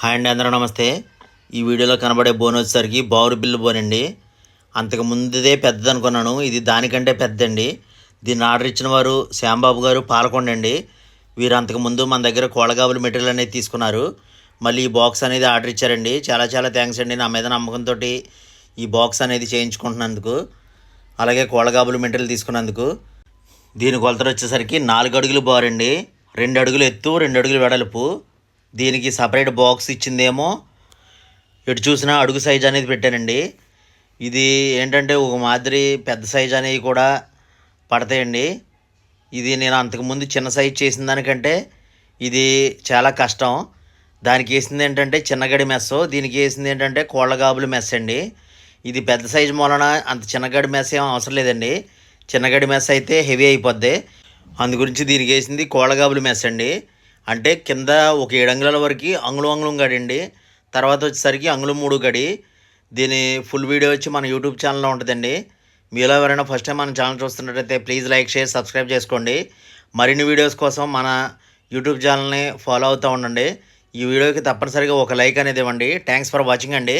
Hi అండి అందరూ నమస్తే. ఈ వీడియోలో కనబడే బోన్ వచ్చేసరికి బావురు బిల్లు బోన్ అండి అంతకు ముందుదే పెద్దది అనుకున్నాను ఇది దానికంటే పెద్దండి దీన్ని ఆర్డర్ ఇచ్చిన వారు శ్యాంబాబు గారు పాలకొండ అండి. వీరు అంతకు ముందు మన దగ్గర కోళ్ళగాబుల మెటీరియల్ అనేది తీసుకున్నారు. మళ్ళీ ఈ బాక్స్ అనేది ఆర్డర్ ఇచ్చారండి. చాలా చాలా థ్యాంక్స్ అండి నా మీద నమ్మకంతో ఈ బాక్స్ అనేది చేయించుకుంటున్నందుకు అలాగే కోళ్ళగాబుల మెటీరియల్ తీసుకున్నందుకు. దీని కొలతలు వచ్చేసరికి నాలుగు అడుగులు బారండి. రెండు అడుగులు ఎత్తు రెండు అడుగులు వెడల్పు. దీనికి సపరేట్ బాక్స్ ఇచ్చిందేమో. ఎటు చూసినా అడుగు సైజ్ అనేది పెట్టానండి. ఇది ఏంటంటే ఒక మాదిరి పెద్ద సైజ్ అనేవి కూడా పడతాయండి. ఇది నేను అంతకుముందు చిన్న సైజ్ చేసిన దానికంటే ఇది చాలా కష్టం. దానికి వేసింది ఏంటంటే చిన్నగడి మెస్ దీనికి వేసింది ఏంటంటే కోళ్ళగాబుల మెస్ అండి. ఇది పెద్ద సైజు మూలన అంత చిన్నగడి మెస్ ఏం అవసరం లేదండి. చిన్నగడి మెస్ అయితే హెవీ అయిపోద్ది. అందు గురించి దీనికి వేసింది కోళ్ళగాబుల మెస్ అండి. అంటే కింద ఒక ఏడు అంగుళాల వరకు అంగుళం అంగుళం గడండి అండి తర్వాత వచ్చేసరికి అంగుళం మూడు గడి. దీని ఫుల్ వీడియో వచ్చి మన యూట్యూబ్ ఛానల్లో ఉంటుందండి. మీలో ఎవరైనా ఫస్ట్ టైం మన ఛానల్ చూస్తున్నట్టయితే ప్లీజ్ లైక్ షేర్ సబ్స్క్రైబ్ చేసుకోండి. మరిన్ని వీడియోస్ కోసం మన యూట్యూబ్ ఛానల్ని ఫాలో అవుతూ ఉండండి. ఈ వీడియోకి తప్పనిసరిగా ఒక లైక్ అనేది ఇవ్వండి. థ్యాంక్స్ ఫర్ వాచింగ్ అండి.